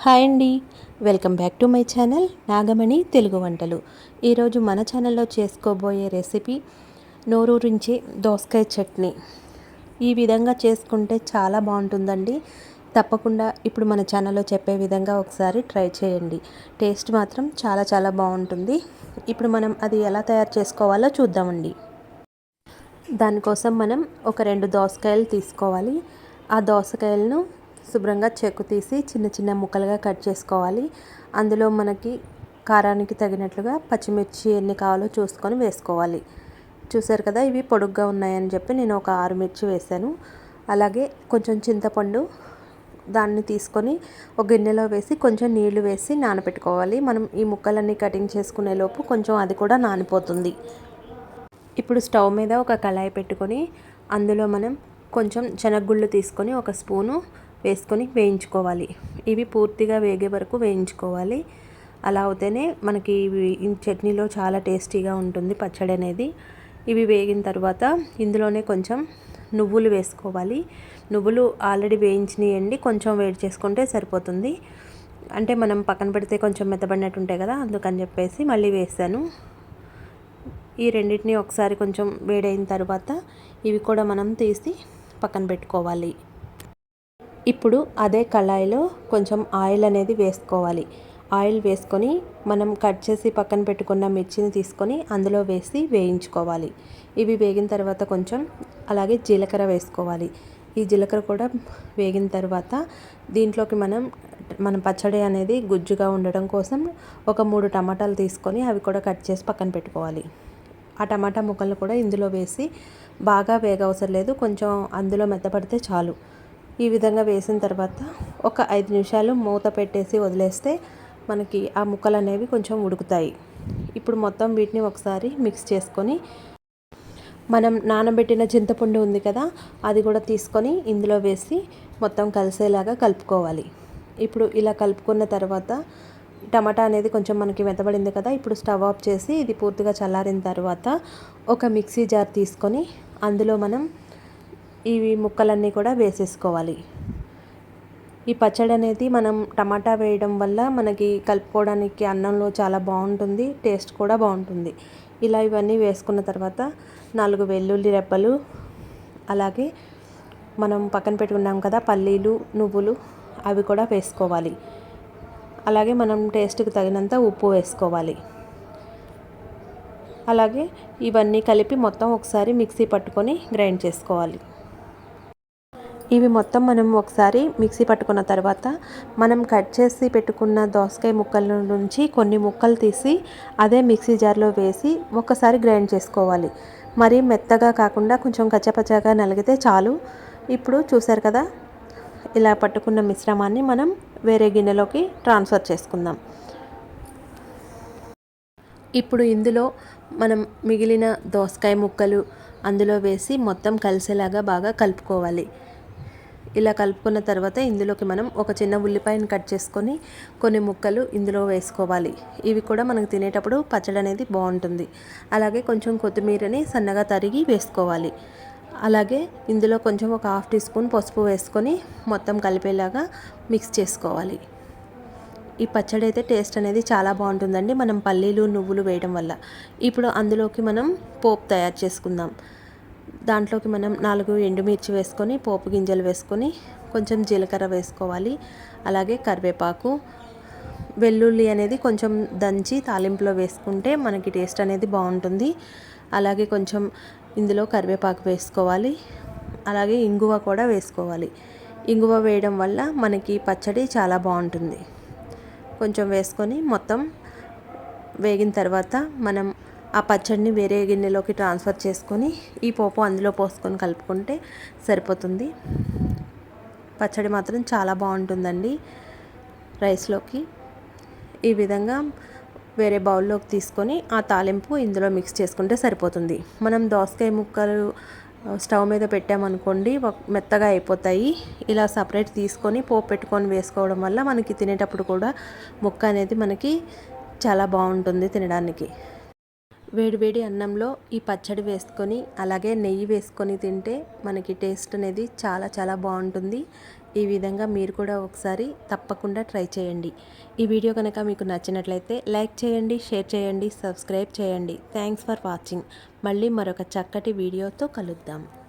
Hi అండి. Welcome back to my channel Nagamani Telugu వంటలు. ఈరోజు మన ఛానల్లో చేసుకోబోయే రెసిపీ నోరూరించి దోసకాయ చట్నీ. ఈ విధంగా చేసుకుంటే చాలా బాగుంటుందండి. తప్పకుండా ఇప్పుడు మన ఛానల్లో చెప్పే విధంగా ఒకసారి ట్రై చేయండి. టేస్ట్ మాత్రం చాలా చాలా బాగుంటుంది. ఇప్పుడు మనం అది ఎలా తయారు చేసుకోవాలో చూద్దామండి. దానికోసం మనం ఒక రెండు దోసకాయలు తీసుకోవాలి. ఆ దోసకాయలను శుభ్రంగా చెక్కు తీసి చిన్న చిన్న ముక్కలుగా కట్ చేసుకోవాలి. అందులో మనకి కారానికి తగినట్లుగా పచ్చిమిర్చి ఎన్ని కావాలో చూసుకొని వేసుకోవాలి. చూసారు కదా ఇవి పొడుగ్గా ఉన్నాయని చెప్పి నేను ఒక ఆరు మిర్చి వేసాను అలాగే కొంచెం చింతపండు దాన్ని తీసుకొని ఒక గిన్నెలో వేసి కొంచెం నీళ్ళు వేసి నానబెట్టుకోవాలి మనం ఈ ముక్కలన్నీ కటింగ్ చేసుకునే లోపు కొంచెం అది కూడా నానిపోతుంది. ఇప్పుడు స్టవ్ మీద ఒక కళాయి పెట్టుకొని అందులో మనం కొంచెం శనగగుళ్ళు తీసుకొని ఒక స్పూను వేసుకొని వేయించుకోవాలి. ఇవి పూర్తిగా వేగే వరకు వేయించుకోవాలి. అలా అవుతేనే మనకి ఇవి చట్నీలో చాలా టేస్టీగా ఉంటుంది పచ్చడి అనేది. ఇవి వేగిన తర్వాత ఇందులోనే కొంచెం నువ్వులు వేసుకోవాలి. నువ్వులు ఆల్రెడీ వేయించినాయండి కొంచెం వేడి చేసుకుంటే సరిపోతుంది. అంటే మనం పక్కన పెడితే కొంచెం మెత్తబడినట్టు ఉంటాయి కదా అందుకని చెప్పేసి మళ్ళీ వేసాను. ఈ రెండింటిని ఒకసారి కొంచెం వేడైన తర్వాత ఇవి కూడా మనం తీసి పక్కన పెట్టుకోవాలి. ఇప్పుడు అదే కళాయిలో కొంచెం ఆయిల్ అనేది వేసుకోవాలి. ఆయిల్ వేసుకొని మనం కట్ చేసి పక్కన పెట్టుకున్న మిర్చిని తీసుకొని అందులో వేసి వేయించుకోవాలి. ఇవి వేగిన తర్వాత కొంచెం అలాగే జీలకర్ర వేసుకోవాలి. ఈ జీలకర్ర కూడా వేగిన తర్వాత దీంట్లోకి మనం మన పచ్చడి అనేది గుజ్జుగా ఉండడం కోసం ఒక మూడు టమాటాలు తీసుకొని అవి కూడా కట్ చేసి పక్కన పెట్టుకోవాలి. ఆ టమాటా ముక్కలను కూడా ఇందులో వేసి బాగా వేగవసరం లేదు. కొంచెం అందులో మెత్తపడితే చాలు. ఈ విధంగా వేసిన తర్వాత ఒక ఐదు నిమిషాలు మూత పెట్టేసి వదిలేస్తే మనకి ఆ ముక్కలు అనేవి కొంచెం ఉడుకుతాయి. ఇప్పుడు మొత్తం వీటిని ఒకసారి మిక్స్ చేసుకొని మనం నానబెట్టిన చింతపండు ఉంది కదా అది కూడా తీసుకొని ఇందులో వేసి మొత్తం కలిసేలాగా కలుపుకోవాలి. ఇప్పుడు ఇలా కలుపుకున్న తర్వాత టమాటా అనేది కొంచెం మనకి మెత్తబడింది కదా ఇప్పుడు స్టవ్ ఆఫ్ చేసి ఇది పూర్తిగా చల్లారిన తర్వాత ఒక మిక్సీ జార్ తీసుకొని అందులో మనం ఇవి ముక్కలన్నీ కూడా వేసేసుకోవాలి. ఈ పచ్చడి అనేది మనం టమాటా వేయడం వల్ల మనకి కలుపుకోవడానికి అన్నంలో చాలా బాగుంటుంది టేస్ట్ కూడా బాగుంటుంది. ఇలా ఇవన్నీ వేసుకున్న తర్వాత నాలుగు వెల్లుల్లి రెప్పలు అలాగే మనం పక్కన పెట్టుకున్నాం కదా పల్లీలు నువ్వులు అవి కూడా వేసుకోవాలి. అలాగే మనం టేస్ట్కి తగినంత ఉప్పు వేసుకోవాలి. అలాగే ఇవన్నీ కలిపి మొత్తం ఒకసారి మిక్సీ పట్టుకొని గ్రైండ్ చేసుకోవాలి. ఇవి మొత్తం మనం ఒకసారి మిక్సీ పట్టుకున్న తర్వాత మనం కట్ చేసి పెట్టుకున్న దోసకాయ ముక్కల నుంచి కొన్ని ముక్కలు తీసి అదే మిక్సీ జార్లో వేసి ఒకసారి గ్రైండ్ చేసుకోవాలి. మరి మెత్తగా కాకుండా కొంచెం కచ్చపచ్చగా నలిగితే చాలు. ఇప్పుడు చూసారు కదా ఇలా పట్టుకున్న మిశ్రమాన్ని మనం వేరే గిన్నెలోకి ట్రాన్స్ఫర్ చేసుకుందాం. ఇప్పుడు ఇందులో మనం మిగిలిన దోసకాయ ముక్కలు అందులో వేసి మొత్తం కలిసేలాగా బాగా కలుపుకోవాలి. ఇలా కలుపుకున్న తర్వాత ఇందులోకి మనం ఒక చిన్న ఉల్లిపాయను కట్ చేసుకొని కొన్ని ముక్కలు ఇందులో వేసుకోవాలి. ఇవి కూడా మనకు తినేటప్పుడు పచ్చడి అనేది బాగుంటుంది. అలాగే కొంచెం కొత్తిమీరని సన్నగా తరిగి వేసుకోవాలి. అలాగే ఇందులో కొంచెం ఒక హాఫ్ టీ స్పూన్ పసుపు వేసుకొని మొత్తం కలిపేలాగా మిక్స్ చేసుకోవాలి. ఈ పచ్చడి అయితే టేస్ట్ అనేది చాలా బాగుంటుందండి. మనం పల్లీలు నువ్వులు వేయడం వల్ల. ఇప్పుడు అందులోకి మనం పోపు తయారు చేసుకుందాం. దాంట్లోకి మనం నాలుగు ఎండుమిర్చి వేసుకొని పోపు గింజలు వేసుకొని కొంచెం జీలకర్ర వేసుకోవాలి. అలాగే కరివేపాకు వెల్లుల్లి అనేది కొంచెం దంచి తాలింపులో వేసుకుంటే మనకి టేస్ట్ అనేది బాగుంటుంది. అలాగే కొంచెం ఇందులో కరివేపాకు వేసుకోవాలి. అలాగే ఇంగువ కూడా వేసుకోవాలి. ఇంగువ వేయడం వల్ల మనకి పచ్చడి చాలా బాగుంటుంది. కొంచెం వేసుకొని మొత్తం వేగిన తర్వాత మనం ఆ పచ్చడిని వేరే గిన్నెలోకి ట్రాన్స్ఫర్ చేసుకొని ఈ పోపు అందులో పోసుకొని కలుపుకుంటే సరిపోతుంది. పచ్చడి మాత్రం చాలా బాగుంటుందండి రైస్లోకి. ఈ విధంగా వేరే బౌల్లోకి తీసుకొని ఆ తాలింపు ఇందులో మిక్స్ చేసుకుంటే సరిపోతుంది. మనం దోసకాయ ముక్కలు స్టవ్ మీద పెట్టామనుకోండి మెత్తగా అయిపోతాయి. ఇలా సపరేట్ తీసుకొని పోపు పెట్టుకొని వేసుకోవడం వల్ల మనకి తినేటప్పుడు కూడా ముక్క అనేది మనకి చాలా బాగుంటుంది తినడానికి. వేడివేడి అన్నంలో ఈ పచ్చడి వేసుకొని అలాగే నెయ్యి వేసుకొని తింటే మనకి టేస్ట్ అనేది చాలా చాలా బాగుంటుంది. ఈ విధంగా మీరు కూడా ఒకసారి తప్పకుండా ట్రై చేయండి. ఈ వీడియో కనుక మీకు నచ్చినట్లయితే లైక్ చేయండి షేర్ చేయండి సబ్స్క్రైబ్ చేయండి. Thanks for watching. మళ్ళీ మరొక చక్కటి వీడియోతో కలుద్దాం.